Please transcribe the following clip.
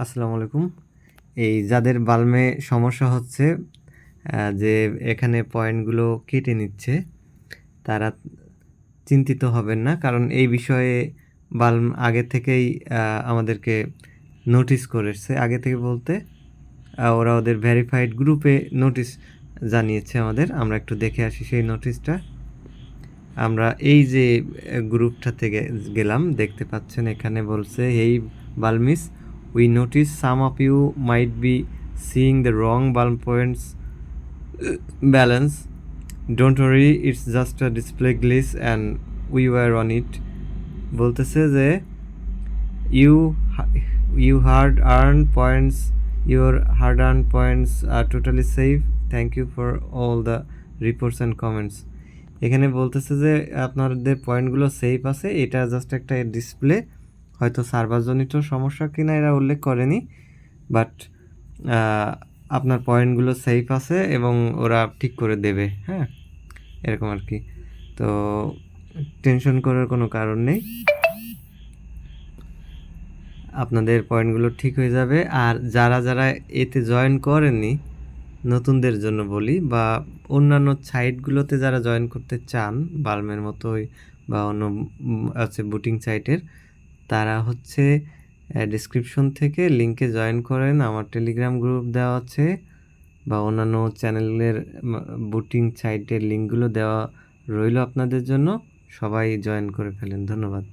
আসসালামু আলাইকুম। এই যাদের বাল্মে সমস্যা হচ্ছে যে এখানে পয়েন্টগুলো কেটে নিচ্ছে, তারা চিন্তিত হবেন না, কারণ এই বিষয়ে বাল্ম আগে থেকেই আমাদেরকে নোটিশ করেছে। আগে থেকে বলতে ওরা ওদের ভেরিফাইড গ্রুপে নোটিশ জানিয়েছে আমাদের। আমরা একটু দেখে আসি সেই নোটিশটা। আমরা এই যে গ্রুপটা থেকে গেলাম, দেখতে পাচ্ছেন এখানে বলছে এই বালমিস notice some of you might be seeing the wrong balm points balance don't worry it's just a display glitch and we were on it বলতেছে যে you you hard earn points your hard earn points are totally safe thank you for all the reports and comments এখানে বলতেছে যে, আপনাদের পয়েন্টগুলো safe আছে, এটা just একটা ডিসপ্লে হয়তো সার্ভারজনিত সমস্যা কিনা এরা উল্লেখ করেনি বাট আপনার পয়েন্টগুলো সেফ আছে এবং ওরা ঠিক করে দেবে হ্যাঁ? এরকম আর কি। তো টেনশন করার কোনো কারণ নেই। আপনাদের পয়েন্টগুলো ঠিক হয়ে যাবে। আর যারা যারা এতে জয়েন করেননি, নতুনদের জন্য বলি বা অন্যান্য সাইটগুলোতে যারা জয়েন করতে চান, বাল্মের মতোই বা অন্য আছে বুটিং সাইটের তারা হচ্ছে ডিসক্রিপশন থেকে লিঙ্কে জয়েন করেন। আমার টেলিগ্রাম গ্রুপ দেওয়া আছে বা অন্যান্য চ্যানেলের বুটিং সাইটের লিঙ্কগুলো দেওয়া রইল আপনাদের জন্য। সবাই জয়েন করে ফেলেন। ধন্যবাদ।